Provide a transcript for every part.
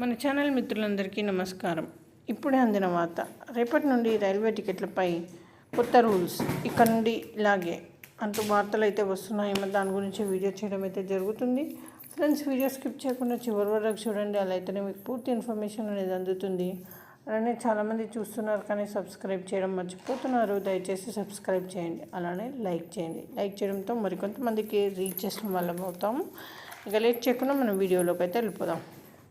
మన ఛానల్ మిత్రులందరికీ నమస్కారం. ఇప్పుడే అందిన వార్త. రేపటి నుండి రైల్వే టికెట్లపై కొత్త రూల్స్. ఇక్కడ నుండి ఇలాగే అంటూ వార్తలు అయితే వస్తున్నాయేమో. దాని గురించి వీడియో చేయడం అయితే జరుగుతుంది. ఫ్రెండ్స్ వీడియో స్కిప్ చేయకుండా చివరి వరకు చూడండి. అలా అయితేనే మీకు పూర్తి ఇన్ఫర్మేషన్ అనేది అందుతుంది. అలానే చాలామంది చూస్తున్నారు కానీ సబ్స్క్రైబ్ చేయడం మర్చిపోతున్నారు. దయచేసి సబ్స్క్రైబ్ చేయండి. అలానే లైక్ చేయండి. లైక్ చేయడంతో మరికొంతమందికి రీచ్ చేసిన వాళ్ళం అవుతాము ఇక లేట్ చేయకుండా మనం వీడియోలోకి అయితే వెళ్ళిపోదాం.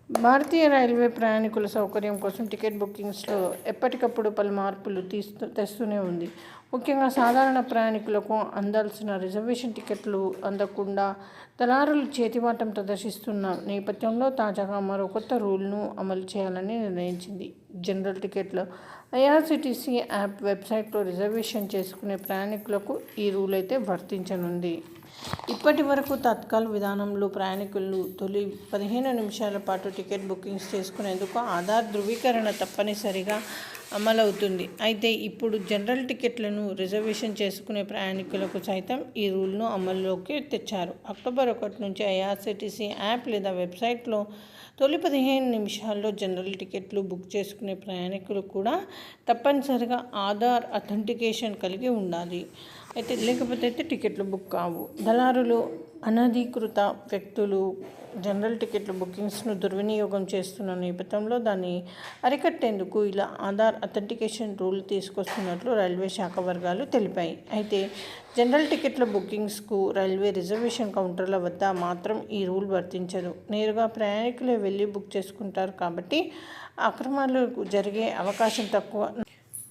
భారతీయ రైల్వే ప్రయాణికుల సౌకర్యం కోసం టికెట్ బుకింగ్స్లో ఎప్పటికప్పుడు పలు మార్పులు తీస్తూ తెస్తూనే ఉంది. ముఖ్యంగా సాధారణ ప్రయాణికులకు అందాల్సిన రిజర్వేషన్ టికెట్లు అందకుండా దళారులు చేతివాటం ప్రదర్శిస్తున్న నేపథ్యంలో తాజాగా మరో కొత్త రూల్ను అమలు చేయాలని నిర్ణయించింది. జనరల్ టికెట్లు. ఐఆర్సిటీసీ యాప్ వెబ్సైట్లో రిజర్వేషన్ చేసుకునే ప్రయాణికులకు ఈ రూల్ అయితే వర్తించనుంది. ఇప్పటి వరకు తత్కాల్ విధానంలో ప్రయాణికులు తొలి పదిహేను నిమిషాల పాటు టికెట్ బుకింగ్స్ చేసుకునేందుకు ఆధార్ ధృవీకరణ తప్పనిసరిగా అమలవుతుంది. అయితే ఇప్పుడు జనరల్ టికెట్లను రిజర్వేషన్ చేసుకునే ప్రయాణికులకు సైతం ఈ రూల్ను అమల్లోకి తెచ్చారు. అక్టోబర్ ఒకటి నుంచి ఐఆర్సీటీసీ యాప్ లేదా వెబ్సైట్లో తొలి పదిహేను నిమిషాల్లో జనరల్ టికెట్లు బుక్ చేసుకునే ప్రయాణికులు కూడా తప్పనిసరిగా ఆధార్ అథెంటికేషన్ కలిగి ఉండాలి. అయితే లేకపోతే అయితే టికెట్లు బుక్ కావు. దళారులు అనధికృత వ్యక్తులు జనరల్ టికెట్ల బుకింగ్స్ను దుర్వినియోగం చేస్తున్న నేపథ్యంలో దాన్ని అరికట్టేందుకు ఇలా ఆధార్ అథెంటికేషన్ రూల్ తీసుకొస్తున్నట్లు రైల్వే శాఖ వర్గాలు తెలిపాయి. అయితే జనరల్ టికెట్ల బుకింగ్స్కు రైల్వే రిజర్వేషన్ కౌంటర్ల వద్ద మాత్రం ఈ రూల్ వర్తించదు. నేరుగా ప్రయాణికులే వెళ్ళి బుక్ చేసుకుంటారు కాబట్టి అక్రమాలు జరిగే అవకాశం తక్కువ.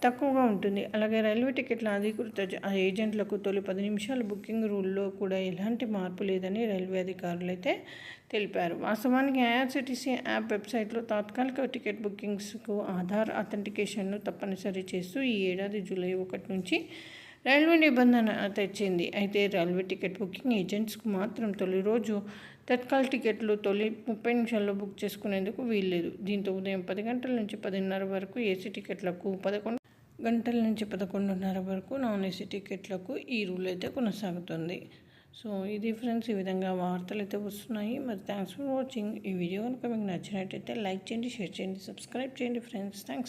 తక్కువగా ఉంటుంది. అలాగే రైల్వే టికెట్ల అధికృత ఏజెంట్లకు తొలి పది నిమిషాల బుకింగ్ రూల్లో కూడా ఎలాంటి మార్పు లేదని రైల్వే అధికారులు అయితే తెలిపారు. వాస్తవానికి ఐఆర్సిటీసీ యాప్ వెబ్సైట్లో తాత్కాలిక టికెట్ బుకింగ్స్కు ఆధార్ అథెంటికేషన్ను తప్పనిసరి చేస్తూ ఈ ఏడాది జూలై ఒకటి నుంచి రైల్వే నిబంధన తెచ్చింది. అయితే రైల్వే టికెట్ బుకింగ్ ఏజెంట్స్కు మాత్రం తొలి రోజు తత్కాల్ టికెట్లు తొలి ముప్పై నిమిషాల్లో బుక్ చేసుకునేందుకు వీల్లేదు. దీంతో ఉదయం పది గంటల నుంచి పదిన్నర వరకు ఏసీ టికెట్లకు పదకొండు గంటల నుంచి పదకొండున్నర వరకు నాన్ ఏసీ టికెట్లకు ఈ రూల్ అయితే కొనసాగుతుంది. సో ఇది ఫ్రెండ్స్ ఈ విధంగా వార్తలు అయితే వస్తున్నాయి. మరి థ్యాంక్స్ ఫర్ వాచింగ్. ఈ వీడియో కనుక మీకు నచ్చినట్టయితే లైక్ చేయండి షేర్ చేయండి సబ్స్క్రైబ్ చేయండి ఫ్రెండ్స్. థ్యాంక్స్.